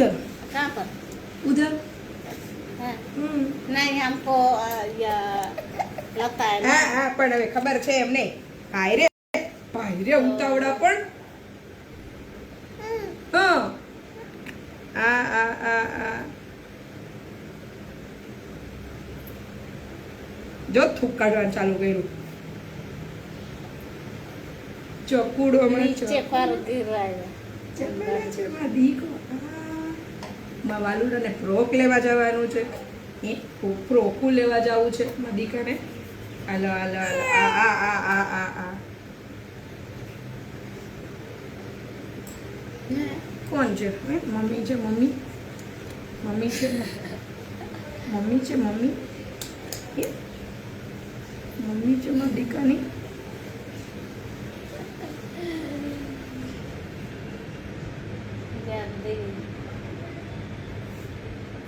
उधर कहाँ पर उधर हाँ। हम्म नहीं हमको अ, यह लगता है ना હા હા પણ હવે ખબર છે એમને ભાઈ રે ભાઈ રે ઉતાવળા પણ હા આ આ આ આ જો થૂક કાઢવાનું ચાલુ કર્યું ચોકુડો હમણાં नीचे पर गिर रहा है ચમડા છે માં દીકો માં વાલુડાને ફ્રોક લેવા જવાનું છે. એ ફ્રોકું લેવા જવું છે માં દીકરાને. હાલો હાલો હાલો. આ આ આ આ આ આ. કોણ છે? મમ્મી છે મમ્મી? મમ્મી છે મમ્મી છે મમ્મી? મમ્મી છે માં દીકાની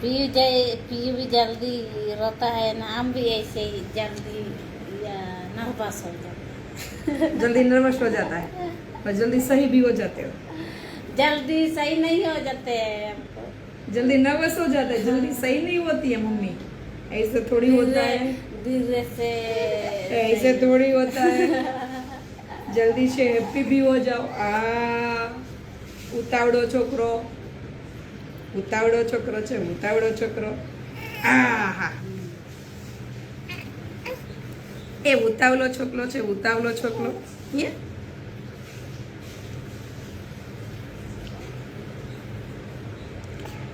पीयू जाए पीयू भी जल्दी रोता है ना हम भी ऐसे ही जल्दी या ना पास हो जाता। जल्दी नर्वस हो जाता है और जल्दी सही भी हो जाते हो। जल्दी सही नहीं हो जाते हैं जल्दी नर्वस हो जाते हैं जल्दी हाँ। सही नहीं होती है मम्मी। ऐसे थोड़ी होता है। धीरे से ऐसे थोड़ी होता है। जल्दी से हैप्पी भी हो जाओ। आ उतावड़ो छोकरो। ઉતાવળો છોકરો છે ઉતાવળો છોકરો. એ ઉતાવળો છોકરો છે ઉતાવળો છોકરો.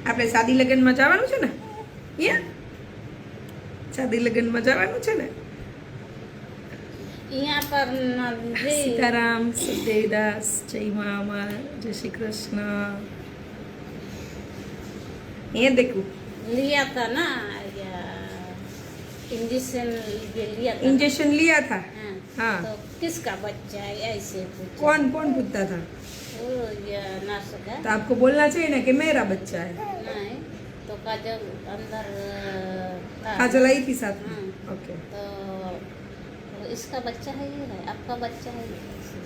આપણે સાદી લગ્નમાં જવાનું છે ને? યે સાદી લગ્નમાં જવાનું છે ને? સીતારામ સુખદેવદાસ જય મા જય શ્રી કૃષ્ણ. ये देखो। लिया था ना इंजेक्शन लिया था। इंजेक्शन लिया था? हाँ, हाँ। तो किसका बच्चा है ऐसे कौन कौन पूछता था? वो तो आपको बोलना चाहिए ना कि मेरा बच्चा है। नहीं तो काजल अंदर था। हाँ जलाई थी साथ में? हाँ। ओके। तो इसका बच्चा है ये? है आपका बच्चा है ये?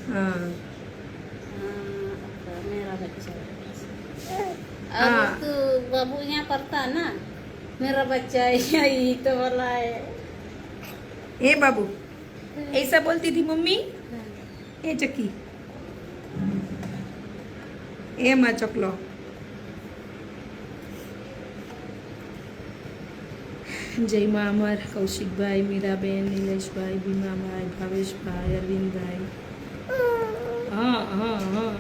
हाँ। हाँ, मेरा बच्चा है। हाँ। अब तो बाबू यहाँ पढ़ता ना मेरा बच्चा है यही तो बोला है ए बाबू ऐसा बोलती थी मम्मी ए चक्की ए माँ चकलो જય મા અમર કૌશિકભાઈ મીરાબેન નિલેશભાઈ ભીમાભાઈ ભાવેશભાઈ અરવિંદભાઈ હા હા હા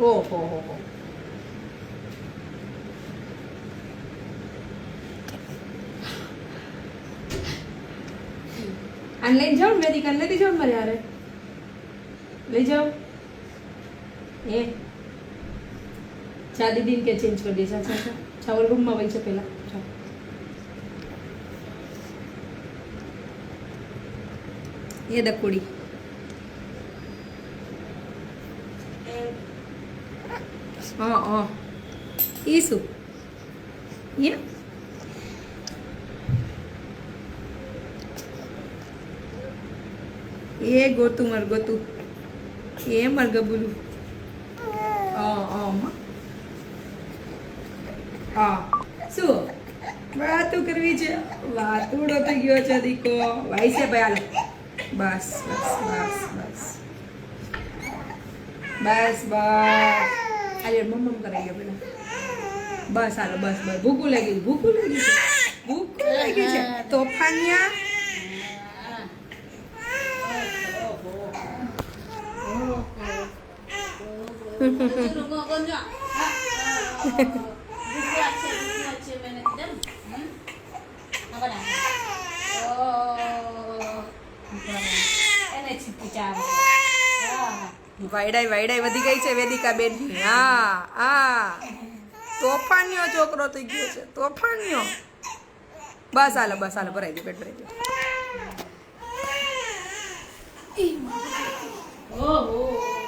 ઓહો, હો હો. હો લઈને જાઓ ને વેદિકા નથી જાઓ મારે હારે. લઈ જાઓ. એ. ચા દીદી કે ચેન્જ કરી દે, ચા ચા ચા. ચા રૂમમાં વહી છે ચા એ દકોડી હા હા એ શું એ એ ગોતું માર ગબુલું હા શું વાતું કરવી છે વાતુડો થઈ ગયો છે દીકો ભાઈ છે ભાઈ બસ બસ બસ બસ બસ બસ હાલે મમ્મ કરાઈ ગયો પેલા. બસ હાલો બસ બસ. ભૂખું લાગી ભૂખું લાગી ગયું ભૂખું લાગી છે. તોફાનિયા. Ha ha nyo. વાયડાઈ વાયડાઈ વધી ગઈ છે વેદિકા બેન હા હા. તોફાનિયો છોકરો થઈ ગયો છે. તોફાનિયો બસ હાલો બસ હાલો, ભરાઈ ગયો, પેટ ભરાઈ ગયો. ઓહો.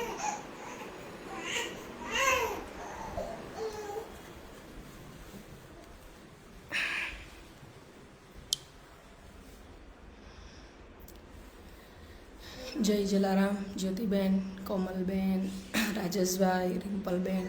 જય જલારામ, જ્યોતિબેન, કોમલબેન, રાજેશભાઈ, રિમ્પલબેન.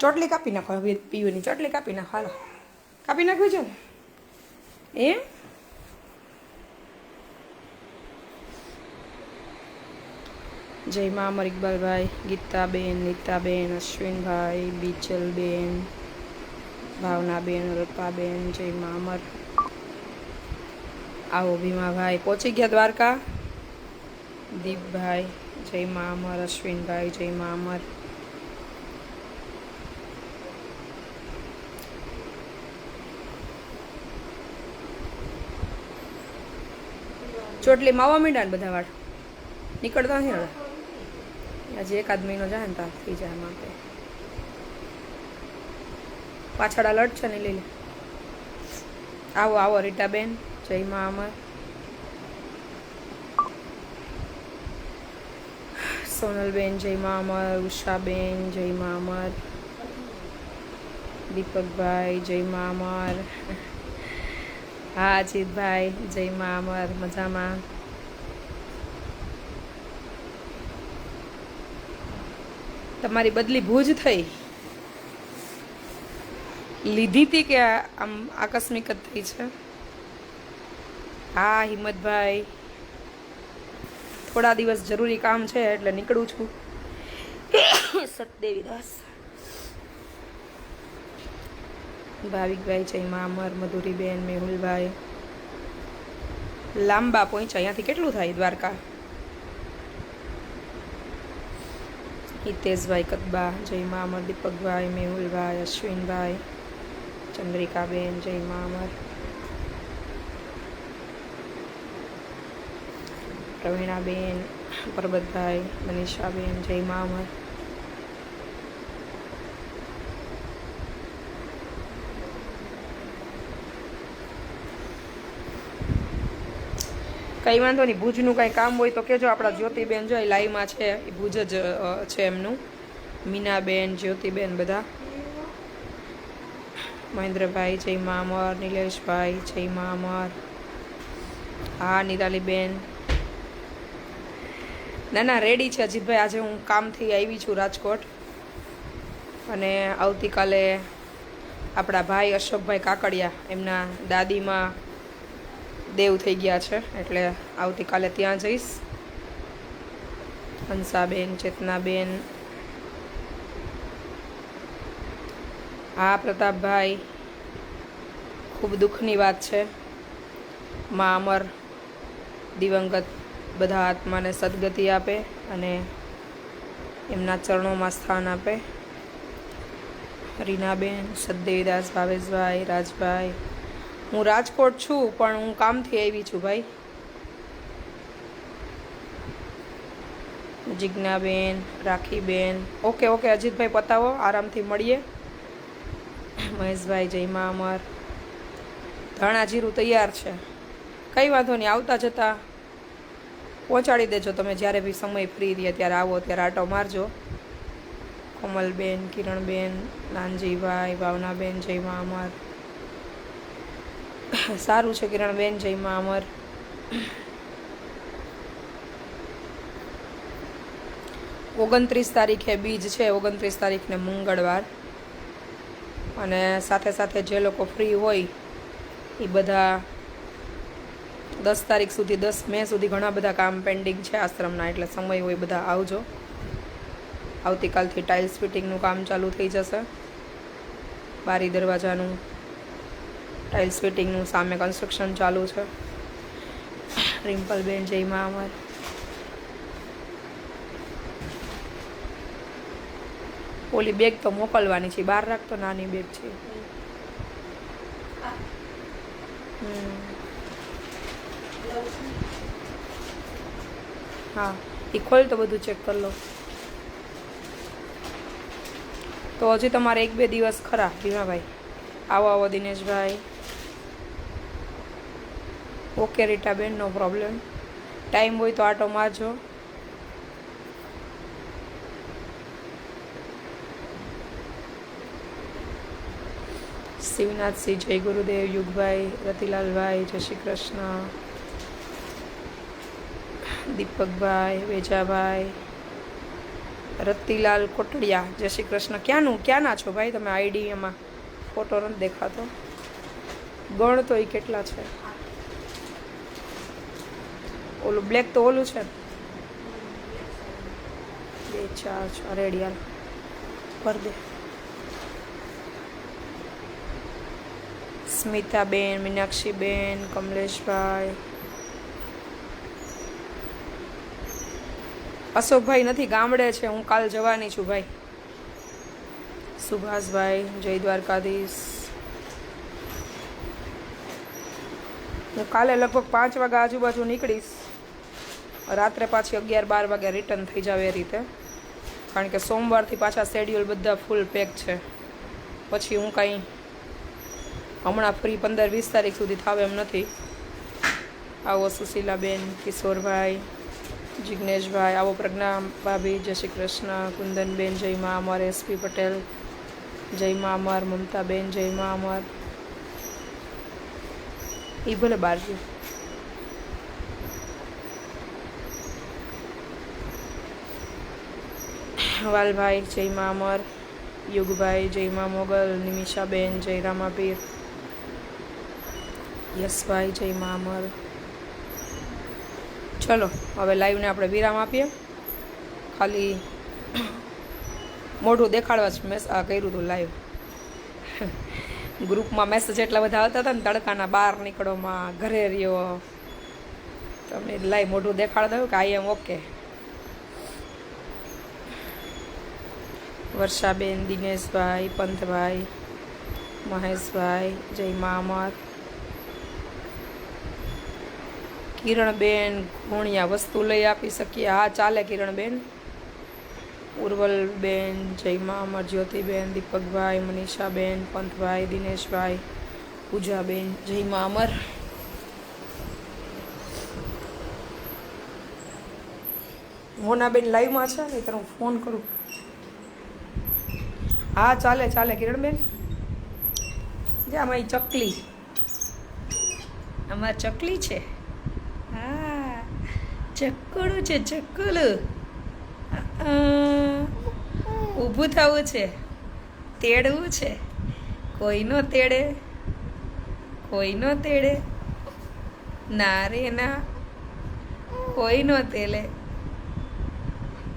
ચોટલી કાપી નાખો હવે પીવાની, ચોટલી કાપી નાખો, હાલો. કાપી નાખ્યું છે? એમ? જય મા અમર ઇકબાલભાઈ, ગીતાબેન નીતાબેન અશ્વિનભાઈ બીચલબેન ભાવનાબેન અલ્પાબેન જય મા અમર. આવો ભીમાભાઈ, પહોંચી ગયા દ્વારકા? દીપભાઈ, જય મા અમર, અશ્વિનભાઈ, જય મા અમર. ચોટલી માવા મીંડા ને બધા વાળ. નીકળતા નથી હવે. આજે એકાદ મહિનો જાય ને ત્યાં થઈ જાય માટે પાછળ અલર્ટ છે ને લીલી. આવો આવો, રીટાબેન જય મા અમર. સોનલબેન જય મા અમર, ઉષાબેન જય મા અમર. દીપકભાઈ જય મા અમર. હા, જીતભાઈ જય મા અમર મજામાં. તમારી બદલી ભૂજ થઈ. લીધી હતી કે આમ આકસ્મિક જ થઈ છે? હા, હિંમતભાઈ. થોડા દિવસ જરૂરી કામ છે, એટલે નીકળું છું. સતદેવી દાસ ભાવિકભાઈ જય મા અમર, મધુરીબેન, મેહુલભાઈ. લાંબા પોઈન્ટ છે, અહીંયાથી કેટલું થાય દ્વારકા? હિતેશભાઈ કદબા જય મા અમર, દીપકભાઈ, મેહુલભાઈ, અશ્વિનભાઈ, ચંદ્રિકાબેન, જય મા અમર. પ્રવીણાબેન, પરબતભાઈ, મનીષાબેન, જય મા કંઈ વાંધો નહીં, ભુજનું કંઈ કામ હોય તો કહેજો, આપણા જ્યોતિબેન જો એ લાઈવમાં છે, એ ભુજ જ છે એમનું. મીનાબેન, જ્યોતિબેન બધા. મહેન્દ્રભાઈ, જય મા અમર, નિલેશભાઈ, જય મા અમર. હા, નિરાલીબેન. ના ના, રેડી છે અજીતભાઈ. આજે હું કામથી આવી છું રાજકોટ. અને આવતીકાલે આપણા ભાઈ અશોકભાઈ કાકડિયા, એમના દાદીમાં દેવ થઈ ગયા છે, એટલે આવતીકાલે ત્યાં જઈશ. હંસાબેન, ચેતનાબેન હા પ્રતાપભાઈ, ખૂબ દુઃખની વાત છે. મા અમર, દિવંગત બધા આત્માને સદગતિ આપે અને એમના ચરણોમાં સ્થાન આપે. રીનાબેન સદદેવીદાસ ભાવેશભાઈ, રાજભાઈ હું રાજકોટ છું, પણ હું કામથી આવી છું ભાઈ. જિજ્ઞાબેન, રાખીબેન. ઓકે ઓકે, અજીતભાઈ પતાવો, આરામથી મળીએ. મહેશભાઈ જયમા અમર. ધાણા જીરું તૈયાર છે. કંઈ વાંધો નહીં, આવતા જતાં પહોંચાડી દેજો તમે, જ્યારે બી સમય ફ્રી રહે ત્યારે આવો, ત્યારે આટો મારજો. કોમલબેન, કિરણબેન, નાનજીભાઈ, ભાવનાબેન જયમા અમર. સારું છે કિરણબેન જયમાં અમર. ઓગણત્રીસ તારીખે બીજ છે, ઓગણત્રીસ તારીખને મંગળવાર. અને સાથે સાથે જે લોકો ફ્રી હોય એ બધા દસ તારીખ સુધી, દસ મે સુધી ઘણા બધા કામ પેન્ડિંગ છે આશ્રમના, એટલે સમય હોય બધા આવજો. આવતીકાલથી ટાઇલ્સ ફિટિંગનું કામ ચાલુ થઈ જશે. બારી દરવાજાનું ટાઇલ્સ ફિટિંગનું સામે કન્સ્ટ્રક્શન ચાલુ છે. રિમ્પલબેન જયમાં અમર. ઓલી બેગ તો મોકલવાની છે, બહાર રાખતો નાની બેગ છે. હા એ ખોલ તો બધું ચેક કરી લો. તો હજી તમારે એક બે દિવસ ખરા, ભીમાભાઈ. આવો આવો Dineshbhai. Okay Ritaben, no problem. Time હોય તો આટો મારજો શિવનાથસિંહ, જય ગુરુદેવ, યુગભાઈ, રતિલાલભાઈ, જય શ્રી કૃષ્ણ. દીપકભાઈ, વેજાભાઈ, રતિલાલ કોટડિયા, જય શ્રી કૃષ્ણ. ક્યાંનું? ક્યાંના છો ભાઈ? તમે આઈડી એમાં ફોટો નથી દેખાતો. ગણ તો એ કેટલા છે? ઓલું બ્લેક તો ઓલું છે. બે, ચાર, છ યાર ભર દે. સ્મિતાબેન, મીનાક્ષીબેન, કમલેશભાઈ. અશોકભાઈ નથી, ગામડે છે. હું કાલ જવાની છું ભાઈ. સુભાષભાઈ, જય દ્વારકાધીશ. હું કાલે લગભગ પાંચ વાગ્યા આજુબાજુ નીકળીશ. રાત્રે પાછી અગિયાર બાર વાગે રિટર્ન થઈ જાવ એ રીતે. કારણ કે સોમવારથી પાછા શેડ્યુલ બધા ફૂલ પેક છે. પછી હું કાંઈ હમણાં ફ્રી પંદર વીસ તારીખ સુધી થાવ એમ નથી. આવો સુશીલાબેન, કિશોરભાઈ, જિગ્નેશભાઈ, આવો પ્રજ્ઞા ભાભી, જય શ્રી કૃષ્ણ, કુંદનબેન, જય અમર એસપી પટેલ, જય અમર, મમતાબેન, જય અમર. એ ભલે બહાર ગયું વાલભાઈ જય મા અમર યુગભાઈ, જય મા મોગલ, નિમિષાબેન, જય રામાપીર, યશભાઈ, જય મા અમર ચલો, હવે લાઈવને આપણે વિરામ આપીએ. ખાલી મોઢું દેખાડવા જ મેસ કર્યું હતું લાઈવ. ગ્રુપમાં મેસેજ એટલા બધા આવતા હતા ને, તડકાના બહાર નીકળોમાં, ઘરે રહ્યો. તમે લાઈવ મોઢું દેખાડ દઉં કે આઈ એમ ઓકે વર્ષાબેન, દિનેશભાઈ, પંથભાઈ, મહેશભાઈ, જય મા અમર કિરણબેન ઘોણિયા વસ્તુ લઈ આપી શકીએ. હા, ચાલે કિરણબેન. ઉર્વલબેન, જય મા અમર જ્યોતિબેન, દીપકભાઈ, મનીષાબેન, પંથભાઈ, દિનેશભાઈ, પૂજાબેન, જય મા અમર મોનાબેન લાઈવમાં છે ને હું ફોન કરું. હા ચાલે ચાલે કિરણબેન. જે અમારી ચકલી. આમાં ચકલી છે? હા. ચકલું છે ચકલું ઊભું થવું છે તેડવું છે. કોઈનો તેડે કોઈનો તેડે. ના રે ના. કોઈનો તેલે.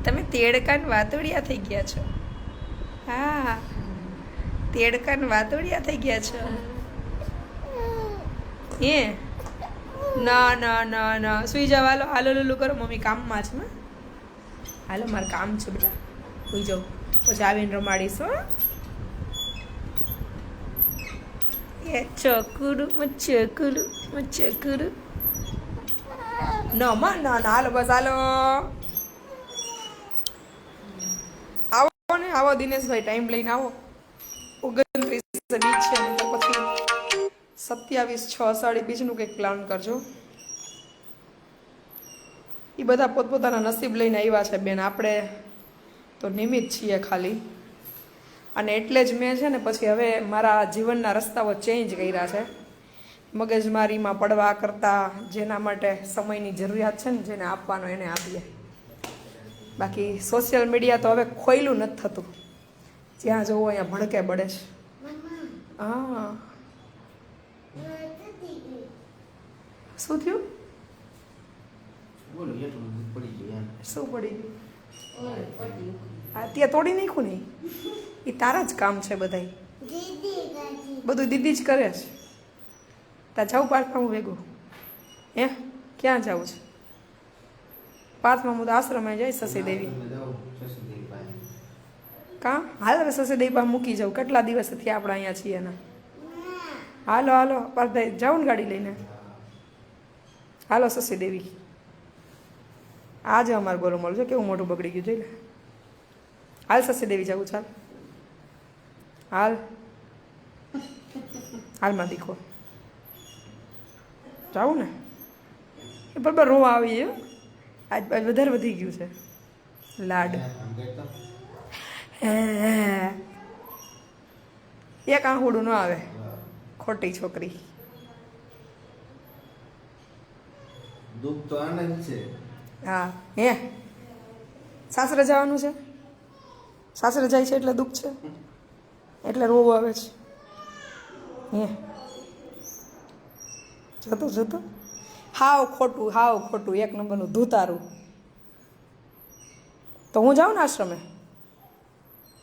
તમે તેડકાન વાતોડિયા થઈ ગયા છો. હા. તેડકાન વાતોડિયા થઈ ગયા છો. એ ના ના ના ના. સુઈ જાવ હાલો હાલો, લુલુ કરો. મમ્મી કામમાં છે ને હાલો, મારે કામ છે, બેટા. સુઈ જાઉં પછી આવીને રમાડીશ એ ચકુડું મચકુડું મચકુડું ના ના ના. હાલો, બસ, હાલો આવો ને આવો દિનેશભાઈ ટાઈમ લઈને આવો. ઓગણત્રીસ બીજ છે પછી સત્યાવીસ છ અષાઢી બીજનું કંઈક પ્લાન કરજો. એ બધા પોતપોતાના નસીબ લઈને આવ્યા છે બેન આપણે તો નિમિત્ત છીએ ખાલી. અને એટલે જ મેં છે ને પછી હવે મારા જીવનના રસ્તાઓ ચેન્જ કર્યા છે. મગજમારીમાં પડવા કરતાં જેના માટે સમયની જરૂરિયાત છે ને જેને આપવાનો એને આપીએ. બાકી સોશિયલ મીડિયા તો હવે ખોયલું નથી થતું. જ્યાં જવું અહીંયા ભડકે બળે છે. હા. શું થયું? શું પડી ગયું? આ ત્યાં તોડી નાખું નહીં એ તારા જ કામ છે બધાય. બધું દીદી જ કરે છે. તા જાઉં પાર્કમાં હું ભેગું. હે? ક્યાં જાઉં છે? પાર્થમાં મુદ્દા આશ્રમે જાય શશીદેવી કા? હાલ હવે શશીદેવી પાસે મૂકી જાઉં. કેટલા દિવસથી આપણે અહીંયા છીએ ને હાલો હાલો પાર્થભાઈ જાઉં ને ગાડી લઈને. હાલો શશીદેવી આજે અમારે ગોલો મળજો કેવું મોટું બગડી ગયું જોઈ લે. હાલ શશીદેવી જાઉં જવું ચાલ હાલ. હાલમાં દીખો. જાવું ને? એ બરાબર રોવા આવી ગયો આજ આજ વધારે વધી ગયું છે. લાડ. હે એક આંહુડું ન આવે. ખોટી છોકરી. દુઃખ તો આનંદ છે. હા હે. સાસરે જવાનું છે? સાસરે જાય છે એટલે દુઃખ છે? એટલે રોવું આવે છે. હે. જતો જતો. હાવ ખોટું હાવ ખોટું એક નંબરનું ધૂતારું. તો હું જાઉં ને આશ્રમે?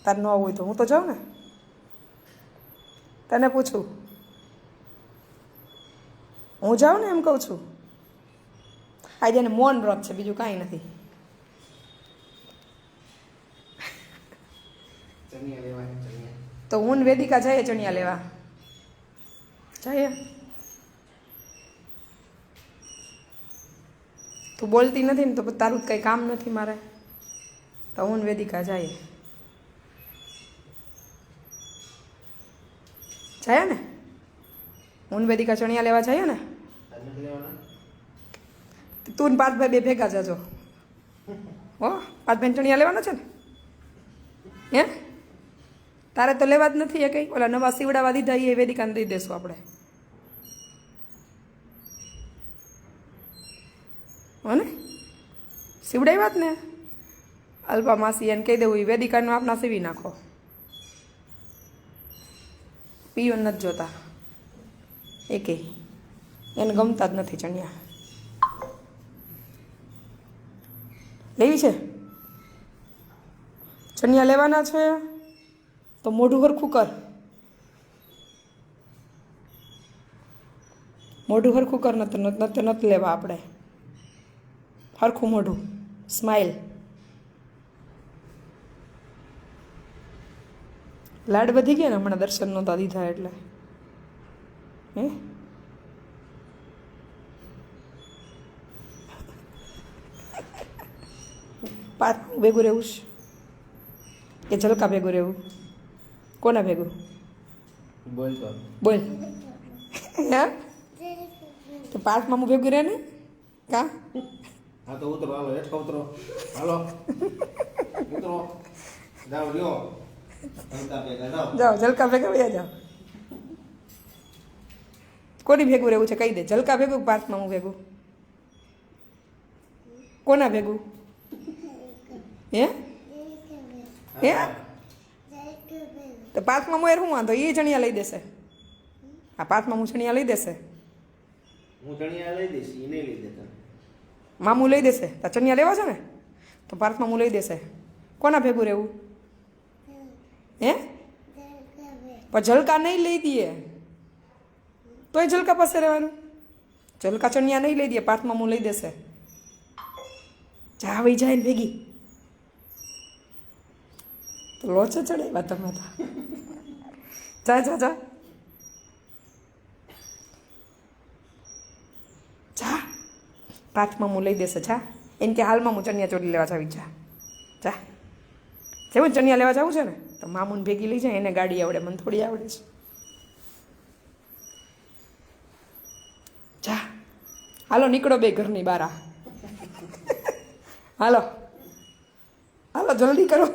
તારે ન હોય તો હું તો જાઉં ને? તને પૂછું? હું જાઉં ને એમ કહું છું? આજે એને મૌન વ્રત છે બીજું કાંઈ નથી. તો હું વેદિકા જઈએ ચણિયા લેવા? જઈએ. તું બોલતી નથી ને તો તારું કંઈ કામ નથી મારે. તો હું વેદિકા જઈએ. જાય ને? હું વેદિકા ચણિયા લેવા જઈએ ને? તું ને પાર્થભાઈ બે ભેગા જજો. હો પાર્થભાઈ ચણિયા લેવાના છે ને? હે? તારે તો લેવા જ નથી એ કંઈ? ઓલા નવા સીવડાવા દીધા એ વેદિકાને દઈ દેશું આપણે હો ને સીવડાવ્યા જ ને? અલ્પા માસી એને કહી દેવું એ વેદિકાનું આપના સીવી નાખો. પીઓ નથી જોતા. એકે એને ગમતા જ નથી ચણિયા. લેવી છે? ચણિયા લેવાના છે, તો મોઢું હરખું કર. મોઢું હરખું કર નત નથી લેવા આપણે. હરખું મોઢું. સ્માઇલ લાડ વધી ગયા ને હમણાં દર્શન નહોતા દીધા એટલે. હે? પાર્ક ભેગું રહેવું છે? કે ઝલકા ભેગું રહેવું? કોના ભેગું? બોલ બોલ. હા? તો પાર્કમાં હું ભેગું રહે ને? કા? હા તો ઉતરો હાલો હેઠો ઉતરો. હાલો. ઉતરો. જાઓ લ્યો. ભેગા જાઓ. જલકા ભેગા વયા જાઓ. કોની ભેગું રહેવું છે? કહી દે. જલકા ભેગું કે પાર્કમાં હું ભેગું? કોના ભેગું? હે? હે? તો પાર્કમાં મોયર શું વાંધો? એ ચણિયા લઈ દેશે. આ પાર્કમાં હું જણિયા લઈ દેશે. હું જણિયા લઈ દઈશ એ નહીં લઈ દેતા. મામું લઈ દેશે. તો ચણિયા લેવા છે ને? તો ભારત મામું લઈ દેશે. કોના ભેગું રહેવું? હે? પણ ઝલકા નહીં લઈ દઈએ. તોય ઝલકા પાસે રહેવાનું. ઝલકા ચણિયા નહીં લઈ દઈએ પાર્થ મામું લઈ દેશે. જા વઈ જાય ને ભેગી. તો લોચો ચડાવ્યા તમે તો. જા જા જા. જા. પાથમાં હું લઈ દેશે છા એમ કે હાલમાં હું ચણિયા ચોરી લેવા જાવી, જા. જા. જેવું ચણિયા લેવા જવું છે ને, તો મામુને ભેગી લઈ જાય, એને ગાડી આવડે, મને થોડી આવડે છે. જા. હાલો, નીકળો બે ઘરની બારા. હાલો. હાલો, જલ્દી કરો.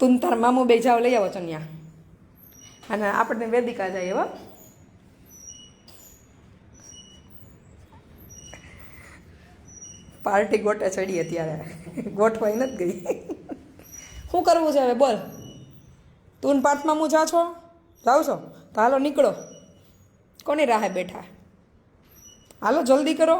તું તાર મામુ બે જાવ લઈ આવો ચણિયા. અને આપણને વેદિકા જાય, હો. પાર્ટી ગોટે ચડી અત્યારે. ગોઠવાઈ નથી ગઈ. શું કરવું છે હવે? બોલ. તું પાર્ટમાં પાર્થમાં હું જા છો? જાઉં છો? તો હાલો નીકળો. કોની રાહે બેઠા? હાલો જલ્દી કરો.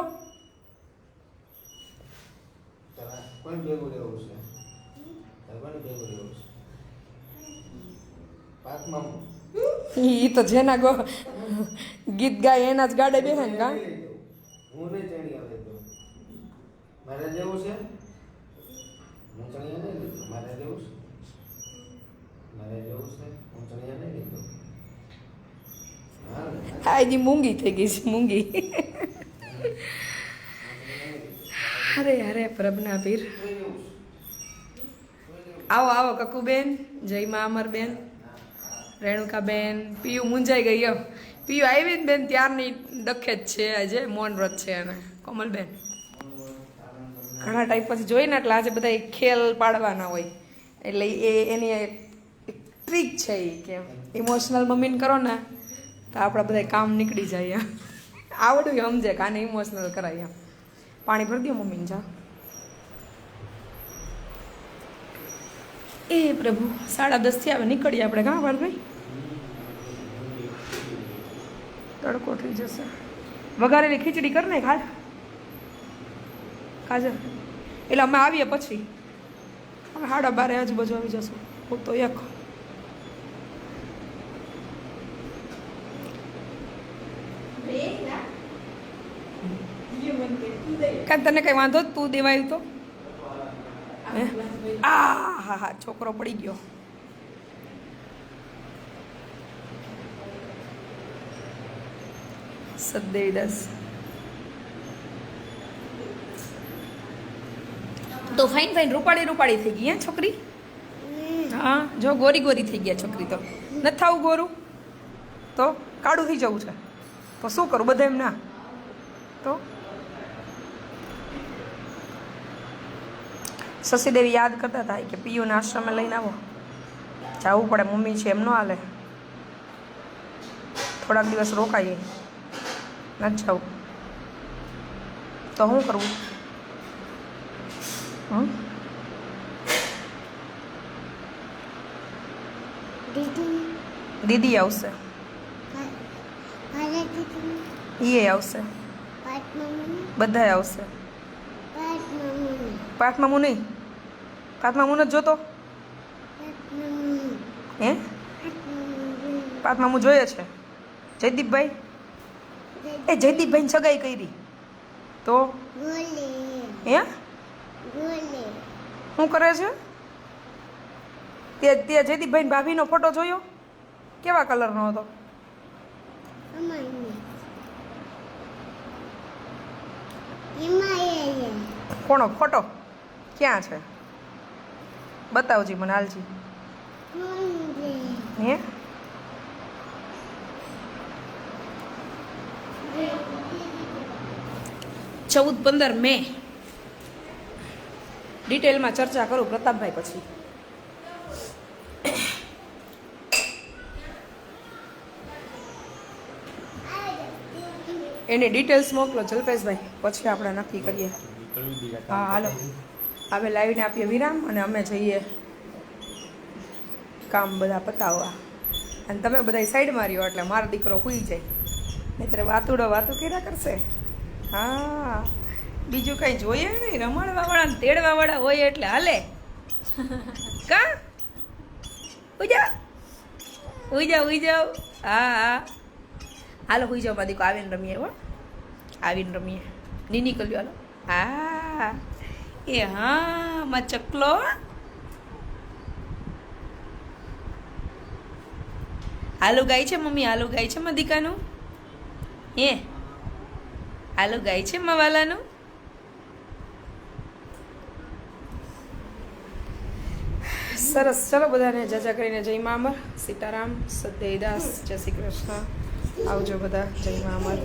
એ તો જેના ગો ગીત ગાય એના જ ગાડે બેસે ને કા? હું મારે જેવું છે? હું ચણિયા નહીં લીધું. મારે જેવું છે? મારે જેવું છે? હું ચણિયા નહીં લીધું. હા? એની મૂંગી થઈ ગઈ છે, મૂંગી. અરે અરે પ્રભના પીર આવો આવો, કકુબેન. જય અમરબેન. રેણુકાબેન. પિયુ મૂંઝાઈ ગઈ યો પીયુ આવી બેન, ત્યારની ડખે જ છે આજે, મૌન વ્રત છે અને કોમલબેન. ઘણા ટાઈમ પછી જોઈને એટલે આજે બધા ખેલ પાડવાના હોય. એટલે એ એની એક ટ્રીક છે એ કે ઇમોશનલ મમ્મીને કરો ને, તો આપણા બધા કામ નીકળી જાય. આવડું સમજે કે આને ઇમોશનલ કરાય એમ. પાણી ભરી દો મમ્મીને જા એ પ્રભુ, સાડા દસથી આવે નીકળીએ આપણે કાં ભાઈ. તડકો થઈ જશે. વઘારેલી ખીચડી કર ને ખાલ કાજલ. એટલે અમે આવીએ પછી. અમે સાડા બારે આજુબાજુ આવી જશું. હું તો એક. કાંઈ તને કંઈ વાંધો તું દેવાયું તો? આ હા? હા છોકરો પડી ગયો. સદદેવી દસ તો ફાઇન ફાઇન રૂપાળી રૂપાળી થઈ ગઈ હે છોકરી? હા જો ગોરી ગોરી થઈ ગયા છોકરી તો. નથી થવું ગોરું? તો કાળું થઈ જવું છે. તો શું કરું બધા એમ ના તો? શશીદેવી યાદ કરતા હતા કે પિયુને આશ્રમે લઈને આવો. જવું પડે મમ્મી છે એમ ન હાલે. થોડાક દિવસ રોકાઈએ. નથી જવું. તો શું કરવું દીદી દીદી આવશે. એ આવશે. બધા આવશે. મમ્મી. નહીં. પાઠ મામું નથી જોતો? હે? પાટ મમ્મી જોઈએ છે. જયદીપભાઈ? એ જયદીપભાઈની સગાઈ કરી. તો? હે? શું કરે છે? તે તે જયદીપભાઈ ભાભીનો ફોટો જોયો? કેવા કલરનો હતો? કોનો ફોટો ક્યાં છે? બતાવજી મને હાલજી. હે? ચૌદ પંદર મે ડિટેલમાં ચર્ચા કરું પ્રતાપભાઈ પછી. એની ડિટેલ્સ મોકલો જલ્પેશભાઈ, પછી આપણે નક્કી કરીએ. હા, હાલો. હવે લાવીને આપીએ વિરામ અને અમે જઈએ કામ બધા પતાવવા. અને તમે બધા સાઈડ માર્યો એટલે મારો દીકરો હુઈ જાય. નહીતર વાતુડો વાતો કર્યા કરશે? હા. બીજું કઈ જોઈએ નહીં? રમણવા વાળા ને તેડવા વાળા હોય એટલે હાલે. કા? ઉજા. ઉજા ઉજા. હા હા. હાલો હુઈ જાઓ દીકો આવીને રમીએ હો. આવીને રમીએ. નીની નીકળ્યો હાલો. હા. એ હા માં ચકલો. આલુ ગાય છે મમ્મી આલુ ગાય છે મધિકાનું હે? આલુ ગાય છે મવાલાનું? સરસ. ચલો બધાને જજા કરીને જય મામર સીતારામ સદેદાસ જય શ્રી કૃષ્ણ. આવજો બધા. જય મા અમર.